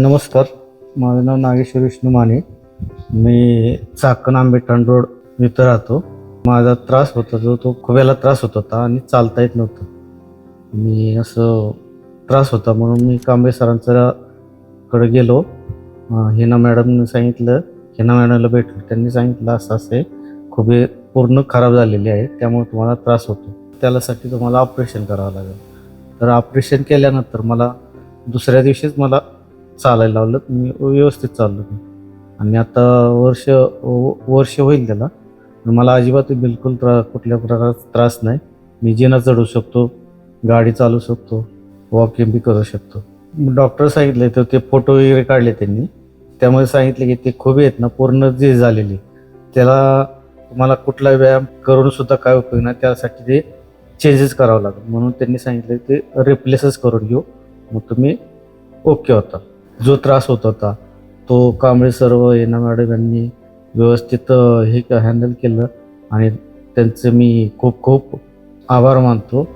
नमस्कार. माझं नाव नागेश्वर विष्णू माने. मी चाकण आंबेठाण रोड इथं राहतो. माझा त्रास होता जो तो खुब्याला त्रास होत होता आणि चालता येत नव्हतं. मी असं त्रास होता म्हणून मी कांबे सरांच्याकडे गेलो. हिना मॅडमने सांगितलं हिना मॅडमला भेटलो. त्यांनी सांगितलं असं असं खुबे पूर्ण खराब झालेले आहेत त्यामुळे तुम्हाला त्रास होतो. त्यासाठी तुम्हाला ऑपरेशन करावं लागेल. तर ऑपरेशन केल्यानंतर मला दुसऱ्या दिवशीच मला चालायला लावलं. मी व्यवस्थित चाललो मी. आणि आता वर्ष व- वर्ष होईल त्याला. मला अजिबात बिलकुल त्रा कुठल्या प्रकारचा त्रास नाही. मी जिना चढू शकतो गाडी चालू शकतो वॉकिंग बी करू शकतो. डॉक्टर सांगितले तर ते फोटो वगैरे काढले त्यांनी. त्यामध्ये सांगितले की ते खूप आहेत ना पूर्ण जे झालेली. त्याला तुम्हाला कुठला व्यायाम करून सुद्धा काय उपयोग नाही. त्यासाठी ते चेंजेस करावं लागेल. म्हणून त्यांनी सांगितलं ते रिप्लेसच करून घेऊ. मग तुम्ही ओके होता. जो त्रास होत होता तो कांबळे सर्व येना मॅडम यांनी व्यवस्थित हे हँडल केलं आणि त्यांचं मी खूप खूप आभार मानतो.